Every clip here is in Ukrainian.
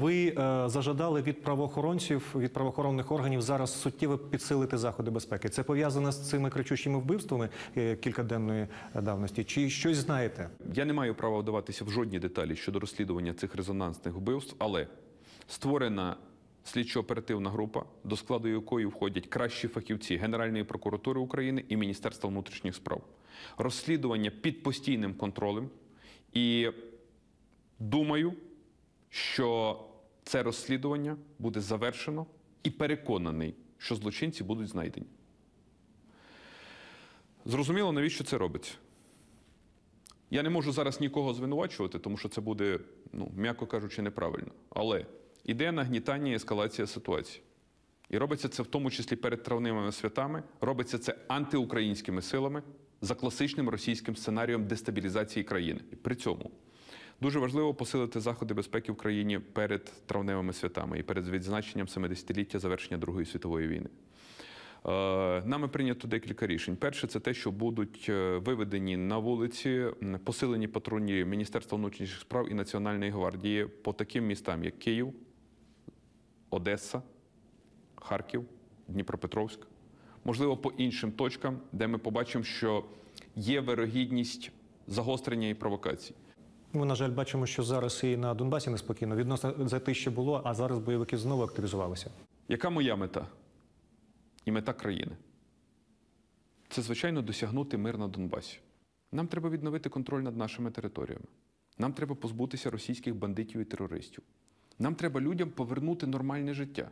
Ви е, зажадали від правоохоронців, від правоохоронних органів зараз суттєво підсилити заходи безпеки. Це пов'язано з цими кричущими вбивствами е, кількаденної давності? Чи щось знаєте? Я не маю права вдаватися в жодні деталі щодо розслідування цих резонансних вбивств, але створена слідчо-оперативна група, до складу якої входять кращі фахівці Генеральної прокуратури України і Міністерства внутрішніх справ. Розслідування під постійним контролем. І думаю, що це розслідування буде завершено і переконаний, що злочинці будуть знайдені. Зрозуміло, навіщо це робиться? Я не можу зараз нікого звинувачувати, тому що це буде, ну, м'яко кажучи, неправильно. Але іде нагнітання і ескалація ситуації. І робиться це в тому числі перед травневими святами, робиться це антиукраїнськими силами за класичним російським сценарієм дестабілізації країни. При цьому дуже важливо посилити заходи безпеки в країні перед травневими святами і перед відзначенням 70-ліття завершення Другої світової війни. Е, Нами прийнято декілька рішень. Перше, це те, що будуть е, виведені на вулиці посилені патрульні Міністерства внутрішніх справ і Національної гвардії по таким містам, як Київ, Одеса, Харків, Дніпропетровськ, можливо, по іншим точкам, де ми побачимо, що є вирогідність загострення і провокацій. Ми, на жаль, бачимо, що зараз і на Донбасі неспокійно. Відносно за те, що було, а зараз бойовики знову активізувалися. Яка моя мета і мета країни? Це, звичайно, досягнути мир на Донбасі. Нам треба відновити контроль над нашими територіями. Нам треба позбутися російських бандитів і терористів. Нам треба людям повернути нормальне життя.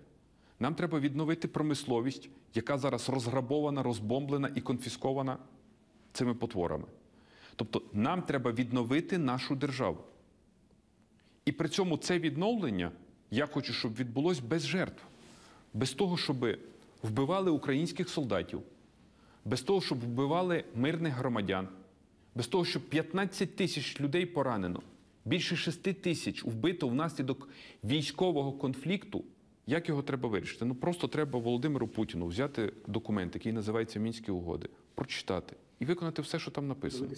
Нам треба відновити промисловість, яка зараз розграбована, розбомблена і конфіскована цими потворами. Тобто нам треба відновити нашу державу. І при цьому це відновлення я хочу, щоб відбулось без жертв, без того, щоб вбивали українських солдатів, без того, щоб вбивали мирних громадян, без того, щоб 15 тисяч людей поранено, більше 6 тисяч вбито внаслідок військового конфлікту. Як його треба вирішити? Ну просто треба Володимиру Путіну взяти документ, який називається Мінські угоди, прочитати і виконати все, що там написано.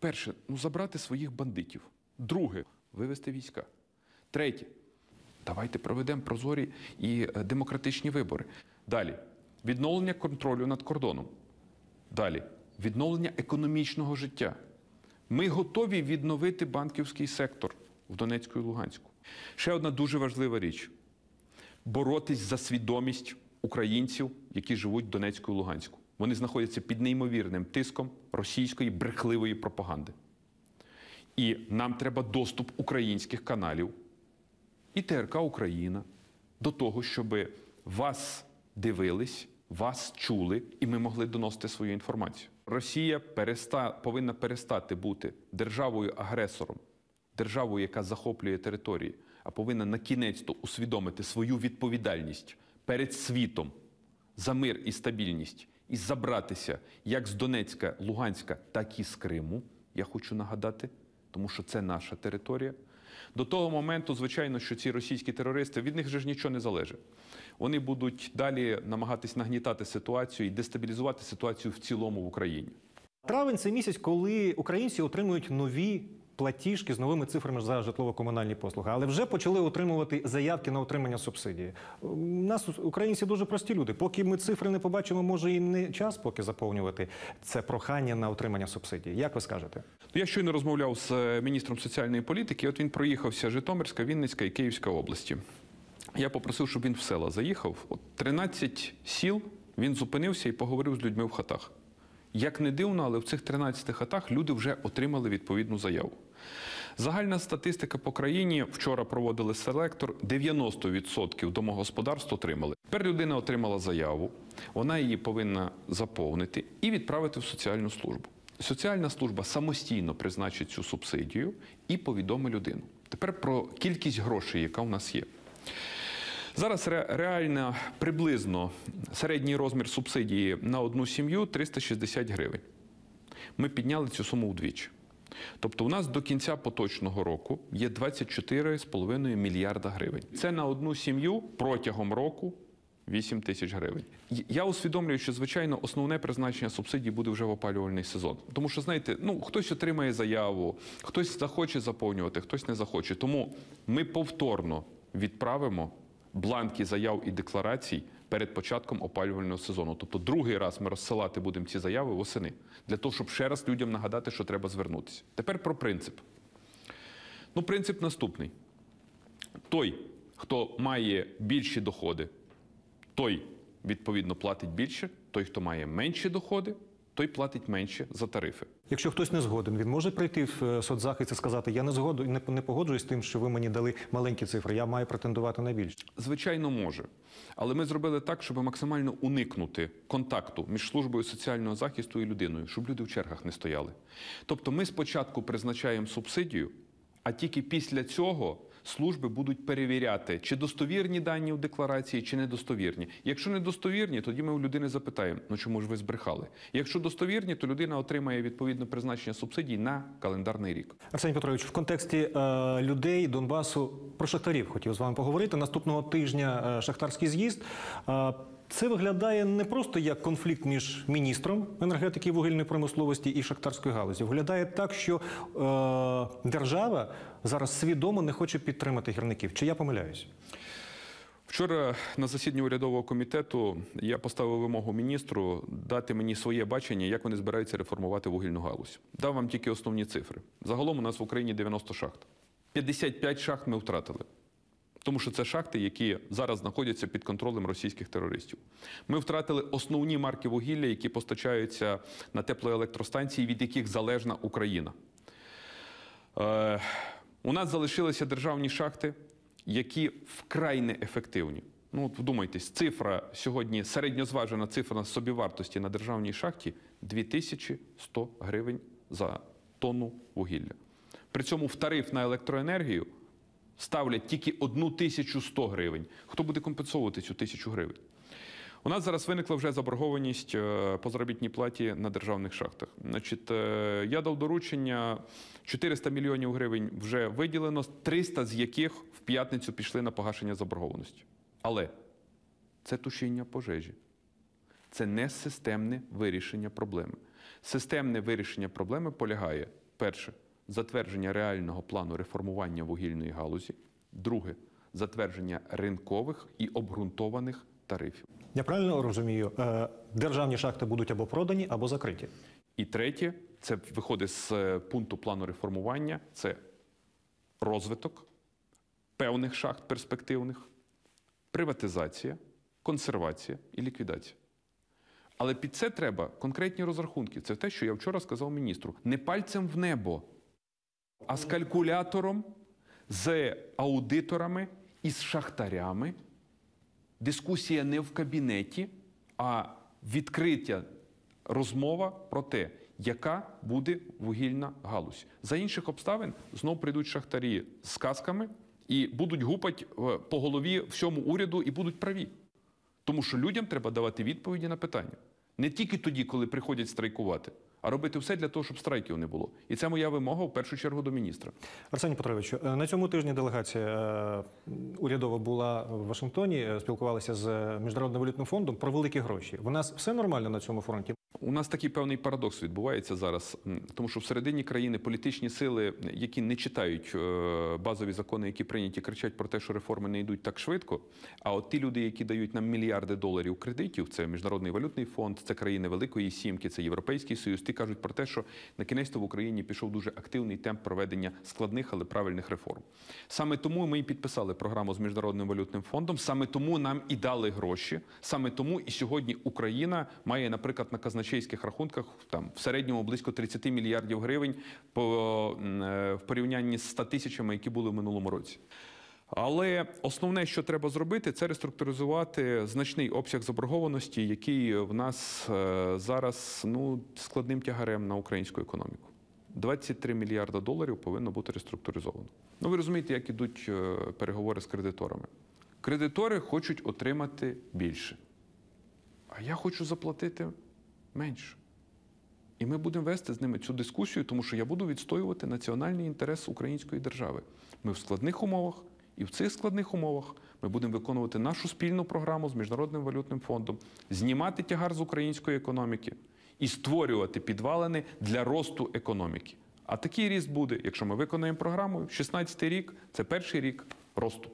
Перше, ну забрати своїх бандитів. Друге, вивести війська. Третє, давайте проведемо прозорі і е, демократичні вибори. Далі відновлення контролю над кордоном. Далі відновлення економічного життя. Ми готові відновити банківський сектор в Донецьку і Луганську. Ще одна дуже важлива річ боротись за свідомість українців, які живуть в Донецьку і Луганську. Вони знаходяться під неймовірним тиском російської брехливої пропаганди. І нам треба доступ українських каналів і ТРК Україна до того, щоб вас дивились, вас чули, і ми могли доносити свою інформацію. Росія переста... повинна перестати бути державою-агресором, державою, яка захоплює території, а повинна на кінець то усвідомити свою відповідальність перед світом за мир і стабільність і забратися як з Донецька, Луганська, так і з Криму. Я хочу нагадати, тому що це наша територія. До того моменту, звичайно, що ці російські терористи від них же ж нічого не залежить. Вони будуть далі намагатись нагнітати ситуацію і дестабілізувати ситуацію в цілому в Україні. Травень це місяць, коли українці отримують нові платіжки з новими цифрами за житлово-комунальні послуги, але вже почали отримувати заявки на отримання субсидії. У нас українці дуже прості люди. Поки ми цифри не побачимо, може і не час поки заповнювати це прохання на отримання субсидії. Як ви скажете? Я щойно розмовляв з е, міністром соціальної політики. От він проїхався Житомирська, Вінницька і Київська області. Я попросив, щоб він в села заїхав. От 13 сіл він зупинився і поговорив з людьми в хатах. Як не дивно, але в цих 13 хатах люди вже отримали відповідну заяву. Загальна статистика по країні вчора проводили селектор. 90% домогосподарств отримали. Тепер людина отримала заяву, вона її повинна заповнити і відправити в соціальну службу. Соціальна служба самостійно призначить цю субсидію і повідомить людину. Тепер про кількість грошей, яка у нас є. Зараз ре- реально приблизно середній розмір субсидії на одну сім'ю 360 гривень. Ми підняли цю суму вдвічі. Тобто, у нас до кінця поточного року є 24,5 мільярда гривень. Це на одну сім'ю протягом року 8 тисяч гривень. Я усвідомлюю, що звичайно основне призначення субсидій буде вже в опалювальний сезон. Тому що, знаєте, ну хтось отримає заяву, хтось захоче заповнювати, хтось не захоче. Тому ми повторно відправимо бланки заяв і декларацій перед початком опалювального сезону. Тобто, другий раз ми розсилати будемо ці заяви восени для того, щоб ще раз людям нагадати, що треба звернутися. Тепер про принцип. Ну, принцип наступний: той, хто має більші доходи, той відповідно платить більше, той, хто має менші доходи, той платить менше за тарифи. Якщо хтось не згоден, він може прийти в е, соцзахист і сказати: Я не згоду не, не погоджуюсь з тим, що ви мені дали маленькі цифри. Я маю претендувати на більше. Звичайно, може. Але ми зробили так, щоб максимально уникнути контакту між службою соціального захисту і людиною, щоб люди в чергах не стояли. Тобто ми спочатку призначаємо субсидію, а тільки після цього служби будуть перевіряти, чи достовірні дані в декларації, чи недостовірні. Якщо недостовірні, тоді ми у людини запитаємо, ну чому ж ви збрехали? Якщо достовірні, то людина отримає відповідне призначення субсидій на календарний рік. Арсеній Петрович, в контексті е, людей Донбасу про шахтарів хотів з вами поговорити. Наступного тижня е, шахтарський з'їзд. Е, це виглядає не просто як конфлікт між міністром енергетики і вугільної промисловості і шахтарською галузі. Виглядає так, що е, держава зараз свідомо не хоче підтримати гірників. Чи я помиляюсь? Вчора на засіданні урядового комітету я поставив вимогу міністру дати мені своє бачення, як вони збираються реформувати вугільну галузь. Дав вам тільки основні цифри. Загалом у нас в Україні 90 шахт. 55 шахт ми втратили. Тому що це шахти, які зараз знаходяться під контролем російських терористів. Ми втратили основні марки вугілля, які постачаються на теплоелектростанції, від яких залежна Україна. Е, у нас залишилися державні шахти, які вкрай неефективні. Ну, от вдумайтесь, цифра сьогодні, середньозважена цифра собівартості на державній шахті 2100 гривень за тонну вугілля. При цьому в тариф на електроенергію ставлять тільки 1100 гривень. Хто буде компенсовувати цю тисячу гривень? У нас зараз виникла вже заборгованість е, по заробітній платі на державних шахтах. Значить, е, я дав доручення 400 мільйонів гривень вже виділено, 300 з яких в п'ятницю пішли на погашення заборгованості. Але це тушіння пожежі. Це не системне вирішення проблеми. Системне вирішення проблеми полягає: перше затвердження реального плану реформування вугільної галузі, друге затвердження ринкових і обґрунтованих тарифів. Я правильно розумію, е, державні шахти будуть або продані, або закриті. І третє, це виходить з е, пункту плану реформування, це розвиток певних шахт перспективних, приватизація, консервація і ліквідація. Але під це треба конкретні розрахунки. Це те, що я вчора сказав міністру. Не пальцем в небо, а з калькулятором, з аудиторами і з шахтарями. Дискусія не в кабінеті, а відкриття розмова про те, яка буде вугільна галузь. За інших обставин знов прийдуть шахтарі з казками і будуть гупати е, по голові всьому уряду і будуть праві. Тому що людям треба давати відповіді на питання. Не тільки тоді, коли приходять страйкувати, а робити все для того, щоб страйків не було. І це моя вимога в першу чергу до міністра. Арсеній Петрович, е, на цьому тижні делегація е, урядова була в Вашингтоні, е, спілкувалася з Міжнародним валютним фондом про великі гроші. У нас все нормально на цьому фронті. У нас такий певний парадокс відбувається зараз, тому що всередині країни політичні сили, які не читають базові закони, які прийняті, кричать про те, що реформи не йдуть так швидко. А от ті люди, які дають нам мільярди доларів кредитів, це міжнародний валютний фонд, це країни Великої Сімки, це Європейський Союз. Ті кажуть про те, що на кінець в Україні пішов дуже активний темп проведення складних, але правильних реформ. Саме тому ми і підписали програму з міжнародним валютним фондом. Саме тому нам і дали гроші. Саме тому і сьогодні Україна має, наприклад, на казначейських рахунках там в середньому близько 30 мільярдів гривень по е, в порівнянні з 100 тисячами, які були в минулому році. Але основне, що треба зробити, це реструктуризувати значний обсяг заборгованості, який в нас е, зараз ну, складним тягарем на українську економіку. 23 мільярда доларів повинно бути реструктуризовано. Ну, ви розумієте, як ідуть е, переговори з кредиторами. Кредитори хочуть отримати більше. А я хочу заплатити менше. І ми будемо вести з ними цю дискусію, тому що я буду відстоювати національний інтерес української держави. Ми в складних умовах, І в цих складних умовах ми будемо виконувати нашу спільну програму з Міжнародним валютним фондом, знімати тягар з української економіки і створювати підвалини для росту економіки. А такий ріст буде, якщо ми виконаємо програму. 16 рік це перший рік росту.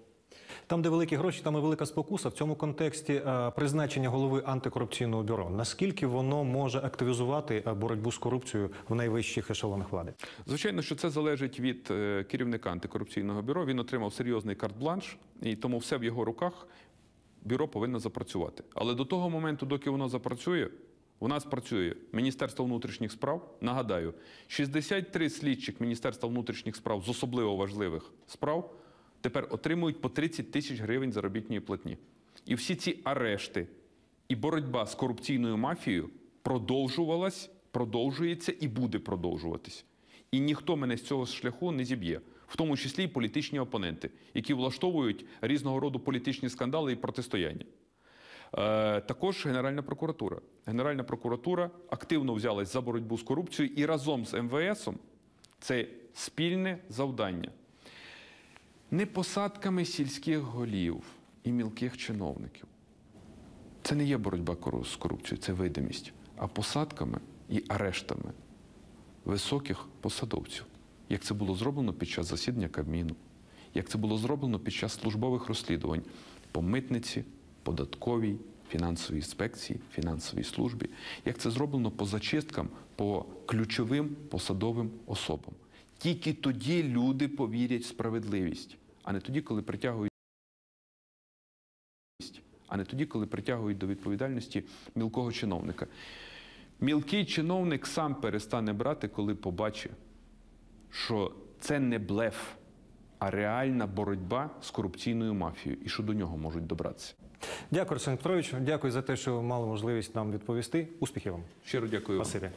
Там, де великі гроші, там і велика спокуса. В цьому контексті е, призначення голови антикорупційного бюро. Наскільки воно може активізувати е, боротьбу з корупцією в найвищих ешелонах влади? Звичайно, що це залежить від е, керівника антикорупційного бюро. Він отримав серйозний карт-бланш, і тому все в його руках бюро повинно запрацювати. Але до того моменту, доки воно запрацює, у нас працює Міністерство внутрішніх справ. Нагадаю, 63 слідчих Міністерства внутрішніх справ з особливо важливих справ тепер отримують по 30 тисяч гривень заробітної платні. І всі ці арешти і боротьба з корупційною мафією продовжувалась, продовжується і буде продовжуватись. І ніхто мене з цього шляху не зіб'є, в тому числі і політичні опоненти, які влаштовують різного роду політичні скандали і протистояння. Е, також Генеральна прокуратура. Генеральна прокуратура активно взялась за боротьбу з корупцією і разом з МВС це спільне завдання. Не посадками сільських голів і мілких чиновників. Це не є боротьба з корупцією, це видимість, а посадками і арештами високих посадовців, як це було зроблено під час засідання Кабміну, як це було зроблено під час службових розслідувань по митниці, податковій, фінансовій інспекції, фінансовій службі, як це зроблено по зачисткам по ключовим посадовим особам. Тільки тоді люди повірять в справедливість, а не тоді, коли притягують а не тоді, коли притягують до відповідальності мілкого чиновника. Мілкий чиновник сам перестане брати, коли побачить, що це не блеф, а реальна боротьба з корупційною мафією і що до нього можуть добратися. Дякую, Арсен Петрович. Дякую за те, що мали можливість нам відповісти. Успіхів вам. Щиро дякую. вам. Спасибі.